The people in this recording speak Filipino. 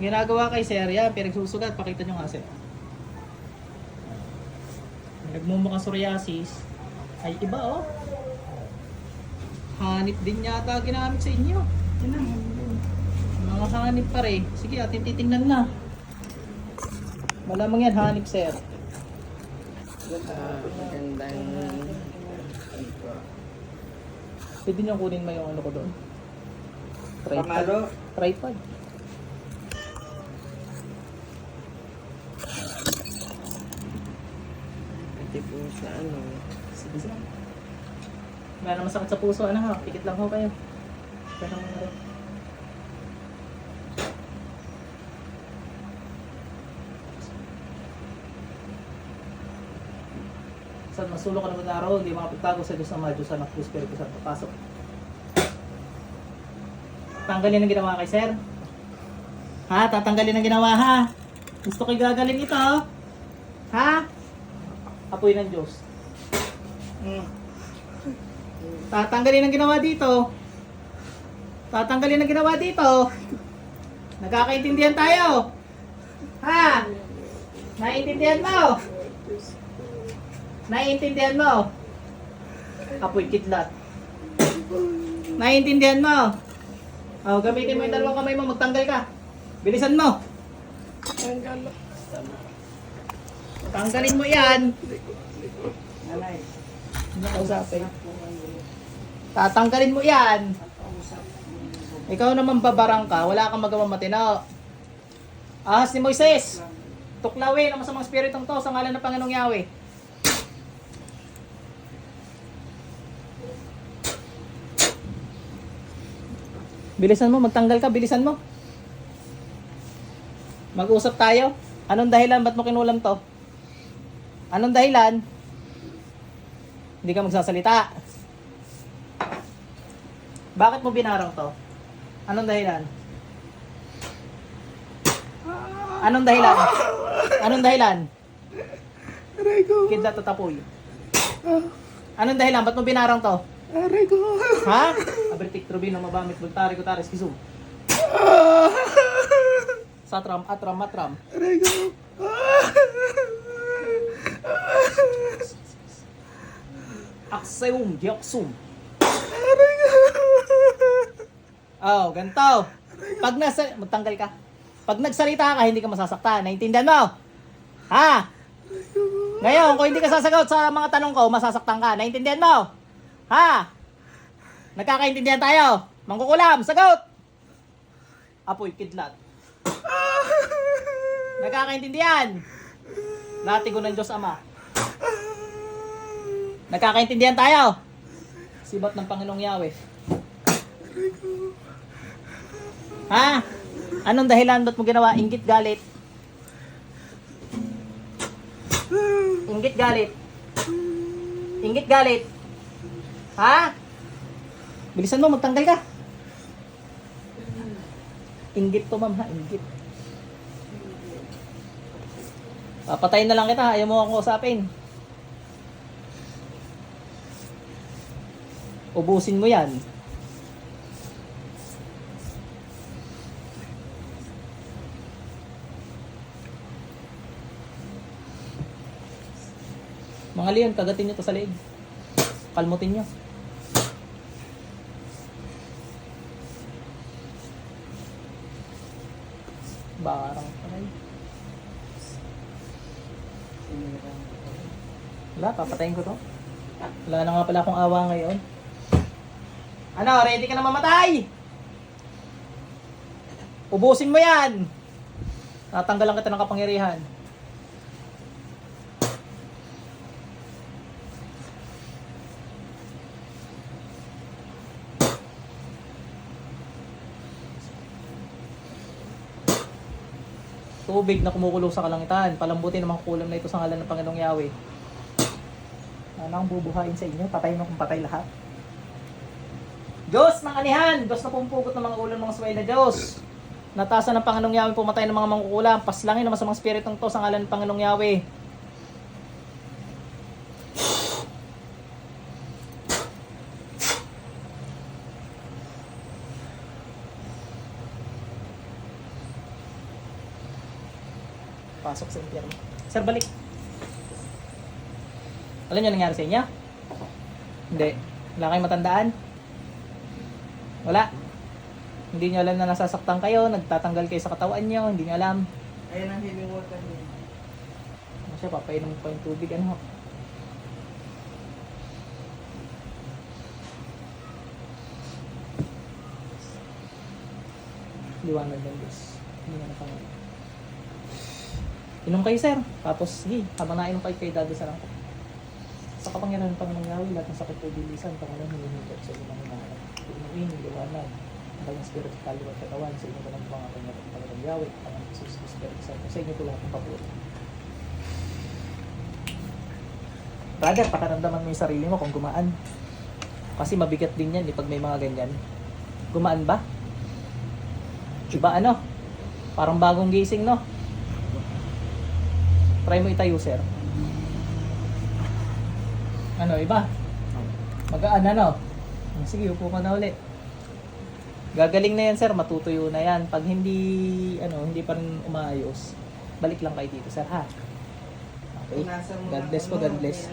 Ginagawa kay Sir, yan, pinagsusugat, pakita nyo nga Sir. Nagmumukhang psoriasis, ay iba oh. Hanip din yata ginamit sa inyo. Mga hanip pa rin. Sige, atin titingnan na. Malamang yan, hanip Sir. Ah, magandang... Pwede nyo kunin mo yung ano ko doon. Tripod. Pangalo? Tripod. Pati po sa ano. Wala naman sakit sa puso, ano ha? Pikit lang ho kayo. Pero ano. Sa masulok ng araw, hindi makapagtago sa Diyos na Diyos anak, Diyos Espiritu Santo. Pasok. Tanggalin ang ginawa kay sir. Ha? Tatanggalin ang ginawa ha? Gusto ko gagaling ito. Ha? Apoy ng Diyos. Mm. Tatanggalin ang ginawa dito. Tatanggalin ang ginawa dito. Nagkakaintindihan tayo. Ha? Naiintindihan mo? Naiintindihan mo? Apoy kidlat. Naiintindihan mo? Oh, gamitin mo yung dalawang kamay mo, magtanggal ka. Bilisan mo. Tanggal. Tanggalin mo yan. Nakausapin. Tatanggalin mo yan. Ikaw naman babarang ka, wala kang magawang matino. Ahas ni Moises, tuklawin ang masamang spiritong to sa ngalan ng Panginoong Yahweh. Bilisan mo, magtanggal ka, bilisan mo. Mag-usap tayo. Anong dahilan? Ba't mo kinulam to? Anong dahilan? Hindi ka magsasalita. Bakit mo binarang to? Anong dahilan? Anong dahilan? Anong dahilan? Aray ko. Kidlat at tapoy. Anong dahilan? Ba't mo binarang to? Aray ko. Ha? Abertik trubino, mabamit, bultari, kutaris, kisum. Satram, atram, matram. Aray ko. Aray ko. Oh, ganito. Pag nasa... Magtanggal ka. Pag nagsalita ka, hindi ka masasaktan. Naintindihan mo? Ha? Ngayon, kung hindi ka sasagot sa mga tanong ko, masasaktan ka. Naintindihan mo? Ha? Nagkakaintindihan tayo. Mangkukulam, sagot! Apoy, kidlat. Nagkakaintindihan. Latigo ng Diyos Ama. Nagkakaintindihan tayo. Sibat ng Panginoong Yahweh. Ha? Anong dahilan ba't mo ginawa? Inggit galit. Inggit galit. Inggit galit. Ha? Bilisan mo, magtanggal ka. Inggit to, ma'am, ha? Inggit. Papatayin na lang kita, ayaw mo akong usapin. Ubusin mo yan. Mga leon, kagatin nyo to sa leeg. Kalmutin nyo. Barang panay. Wala, papatayin ko to. Wala na nga pala akong awa ngayon. Ano, ready ka na mamatay? Ubusin mo yan! Tatanggalan kita ng kapangyarihan. tubig na kumukulo sa kalangitan. Palambutin ang mga kulam na ito sa ngalan ng Panginoong Yahweh. Ano ang bubuhayin sa inyo? Patay mo kung patay lahat. Diyos ng anihan! Diyos na pumpugot ng mga ulam ng mga suway na Diyos. Natasan ng Panginoong Yahweh pumatay ng mga mangkukulam. Paslangin ang masamang spiritong to sa ngalan ng Panginoong Yahweh. Pasok sa impyerno. Sir, balik. Alam niyo nangyari sa inyo? Hindi. Wala kayong matandaan? Wala. Hindi niyo alam na nasasaktan kayo, nagtatanggal kayo sa katawan niyo, hindi niyo alam. Ayan ang healing water niya. Ano siya, papainom pa yung tubig, ano? Liwanag ng Diyos. Hindi na napangalan. Inom kayo, sir. Tapos, sige, habang nainom kayo kayo dadasalan ko. Sa kapangyarihan ng Panginoong Yahweh, lahat ng sakit ay bilisan, Panginoon, hinihinto sa inyo ng Inumin, liwanag, ang spirit at kaliwat katawan, sa inyo ng mga kanyang Panginoong Yahweh, Panginoon Jesus, Spirit Santo, sa inyo po lahat ng papuri. Brother, pakaramdaman mo yung sarili mo kung gumaan. Kasi mabigat din yan eh, pag may mga ganyan. Gumaan ba? Iba ano? Parang bagong gising, no? Try mo itayo, sir. Ano, iba? Magaan, ano? Sige, upo ka na uli. Gagaling na yan, sir. Matutuyo na yan. Pag hindi, ano, hindi pa rin umaayos, balik lang kayo dito, sir, ha? Okay? God bless po, God bless.